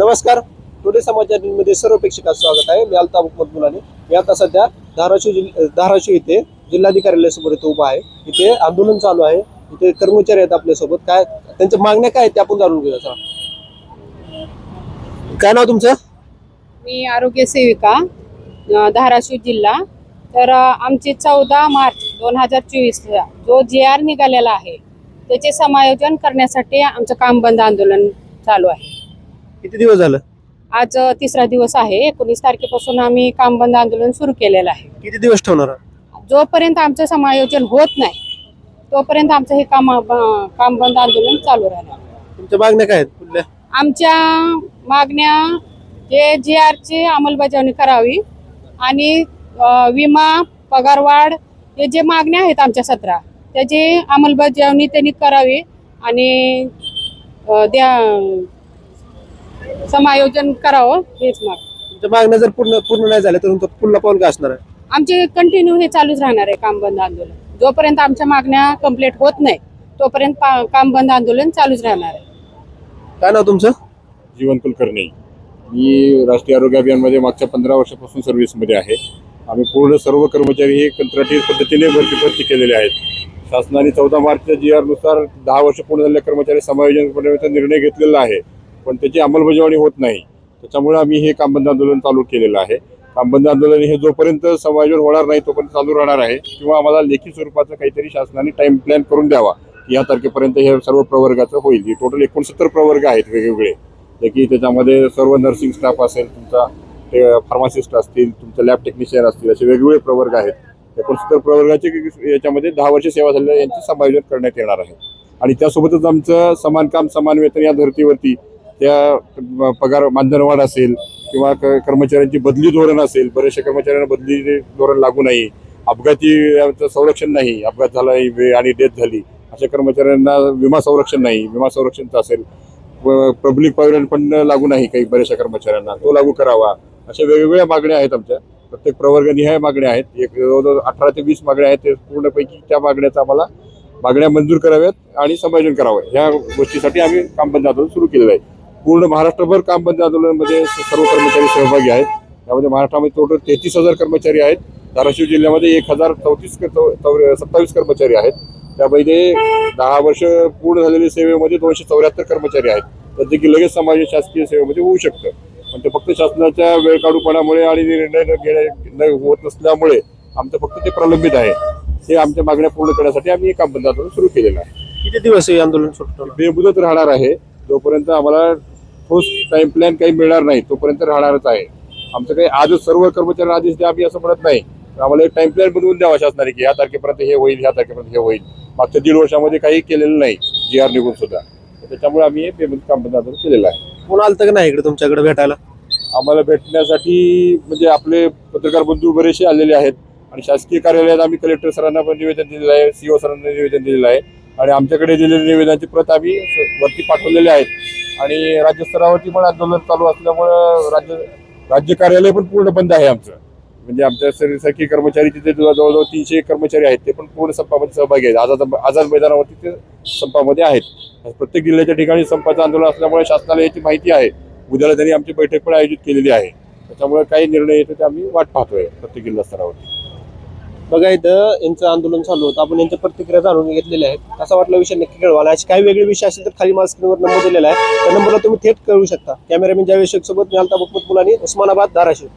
नमस्कार. टुडे समाचारमध्ये सर्व प्रेक्षकांचं स्वागत आहे. मी अल्ताफ हुकमत मी आता सध्या धाराशिव जिल्हा धाराशिव इथे जिल्हाधिकाऱ्यासमोर इथे उभा आहे. इथे आंदोलन चालू आहे. इथे कर्मचारी आहेत आपल्यासोबत. काय त्यांच्या मागण्या काय आहेत त्या आपण जाणून घेऊया. चला. काय नाव तुमचं? मी आरोग्य सेविका धाराशिव जिल्हा. तर आमचे आमची चौदा मार्च दोन हजार चोवीसला जो जे आर निघालेला आहे त्याचे समायोजन करण्यासाठी आमचं काम बंद आंदोलन चालू आहे. किती दिवस झालं? आज अ, तिसरा दिवस आहे. एकोणीस तारखेपासून आम्ही काम बंद आंदोलन सुरू केलेलं आहे. किती दिवस ठेवणार जोपर्यंत आमचं समायोजन होत नाही तोपर्यंत आमचं हे काम काम बंद आंदोलन चालू राहणार. तुमच्या मागण्या काय आहेत आमच्या मागण्या जे जी आरची अंमलबजावणी करावी आणि अ, विमा पगारवाढ हे जे मागण्या आहेत आमच्या सतरा त्याची अंमलबजावणी त्यांनी करावी आणि अ, द्या समायोजन करावं हेच माग. तुमच्या मागण्या जर पूर्ण पूर्ण नाही झाल्या तर तुमचं पुन्हा पाऊल काय असणार आहे? आमचे कंटिन्यू हे चालूच राहणार आहे काम बंद आंदोलन. जोपर्यंत आमच्या मागण्या कंप्लीट होत नाही तोपर्यंत पा- काम बंद आंदोलन चालूच राहणार आहे. काय नाव तुमचं? जीवन कुलकर्णी. मी राष्ट्रीय आरोग्य अभियानमध्ये मागच्या पंधरा वर्षापासून सर्व्हिसमध्ये आहे. आम्ही पूर्ण सर्व कर्मचारी हे कंत्राटी पद्धतीने भरती भरती केलेले आहेत. शासनाने चौदा मार्चच्या जी आरनुसार दहा वर्ष पूर्ण झालेल्या कर्मचारी समायोजन करण्याचा निर्णय घेतलेला आहे. पण त्याची अंमलबजावणी होत नाही. त्याच्यामुळे आम्ही हे कामबंद आंदोलन चालू केलेलं आहे. कामबंद आंदोलन हे जोपर्यंत समायोजन होणार नाही तोपर्यंत चालू राहणार आहे. किंवा आम्हाला लेखी स्वरूपाचं काहीतरी शासनाने टाइम प्लॅन करून द्यावा. की या तारखेपर्यंत हे सर्व प्रवर्गाचं होईल. ही टोटल एकोणसत्तर प्रवर्ग आहेत वेगवेगळे. जे की त्याच्यामध्ये सर्व नर्सिंग स्टाफ असेल तुमचा फार्मासिस्ट असतील तुमचे लॅब टेक्निशियन असतील असे वेगवेगळे प्रवर्ग आहेत. एकोणसत्तर प्रवर्गाचे याच्यामध्ये दहा वर्ष सेवा झालेल्या यांचे समायोजन करण्यात येणार आहे. आणि त्यासोबतच आमचं समान काम समान वेतन या धर्तीवरती त्या पगार मानधनवाढ असेल किंवा क- कर्मचाऱ्यांची बदली धोरण असेल बरेचशा कर्मचाऱ्यांना बदली धोरण लागू नाही अपघाती संरक्षण नाही अपघात झाला वे- आणि डेथ झाली अशा कर्मचाऱ्यांना विमा संरक्षण नाही विमा संरक्षणचं असेल. पब्लिक प्रॉव्हिडंट फंड लागू नाही काही बऱ्याचशा कर्मचाऱ्यांना तो लागू करावा. अशा वेगवेगळ्या मागण्या आहेत आमच्या. प्रत्येक प्रवर्गनिहाय मागण्या आहेत. एक जवळजवळ अठरा ते वीस मागण्या आहेत ते पूर्णपैकी त्या मागण्याचा आम्हाला मागण्या मंजूर कराव्यात आणि समायोजन करावं. ह्या गोष्टीसाठी आम्ही काम बंद आंदोलन सुरू केलेलं आहे. पूर्ण महाराष्ट्रभर काम बंद आंदोलनामध्ये सर्व कर्मचारी सहभागी आहेत. त्यामध्ये महाराष्ट्रामध्ये टोटल तेहतीस हजार कर्मचारी आहेत. धाराशिव जिल्ह्यामध्ये एक हजार चौतीस सत्तावीस कर्मचारी आहेत. त्यापैकी दहा वर्ष पूर्ण झालेल्या सेवेमध्ये दोनशे चौऱ्याहत्तर कर्मचारी आहेत. त्यापैकी लगेच समाज शासकीय सेवेमध्ये होऊ शकतं. पण ते फक्त शासनाच्या वेळकाढूपणामुळे आणि निर्णय न घेण्या न होत नसल्यामुळे आमचं फक्त ते प्रलंबित आहे. हे आमच्या मागण्या पूर्ण करण्यासाठी आम्ही हे काम बंद आंदोलन सुरू केलेलं आहे. किती दिवस हे आंदोलन सुरू ठेवणार? बेमुदत राहणार आहे. जोपर्यंत आम्हाला ठोस टाइम प्लॅन काही मिळणार नाही तोपर्यंत राहणारच आहे. आमचं काही आजच सर्व कर्मचाऱ्यांना आदेश द्या आम्ही असं म्हणत नाही. तर आम्हाला एक टाइम प्लॅन बनवून द्यावा शासनाने की ह्या तारखेपर्यंत हे होईल ह्या तारखेपर्यंत हे होईल. मागच्या दीड वर्षामध्ये काही केलेलं नाही जी आर निघून सुद्धा. तर त्याच्यामुळे आम्ही हे पेमेंट काम केलेलं आहे. कोण आलं का नाही इकडे तुमच्याकडे भेटायला? आम्हाला भेटण्यासाठी म्हणजे आपले पत्रकार बंधू बरेचसे आलेले आहेत आणि शासकीय कार्यालयात आम्ही कलेक्टर सरांना पण निवेदन दिलेलं आहे सीओ सरांना निवेदन दिलेलं आहे. आणि आमच्याकडे दिलेल्या निवेदनाची प्रत आम्ही वरती पाठवलेले आहेत आणि राज्यस्तरावरती पण आंदोलन चालू असल्यामुळं राज्य राज्य कार्यालय पण पूर्ण बंद आहे आमचं. म्हणजे आमच्या सरकारी कर्मचारी तिथे जवळजवळ तीनशे कर्मचारी आहेत ते पण पूर्ण संपामध्ये सहभागी आहेत. आझाद आझाद मैदानावरती ते संपामध्ये आहेत. प्रत्येक जिल्ह्याच्या ठिकाणी संपाचं आंदोलन असल्यामुळे शासनाला याची माहिती आहे. उद्याला त्यांनी आमची बैठक पण आयोजित केलेली आहे. त्याच्यामुळे काही निर्णय येतो ते आम्ही वाट पाहतोय प्रत्येक जिल्हा स्तरावरती. बघा इथं यांचं आंदोलन चालू होतं. आपण यांच्या प्रतिक्रिया जाणून घेतलेल्या आहेत. कसा वाटला विषय नक्की कळवा. आणि असे काही वेगळे विषय असेल तर खाली माझ्या स्क्रीनवर नंबर दिलेला आहे. त्या नंबरला तुम्ही थेट कळू शकता. कॅमेरामॅन ज्या सोबत मी आलता मुकमत मुलांनी उस्मानाबाद धाराशिव.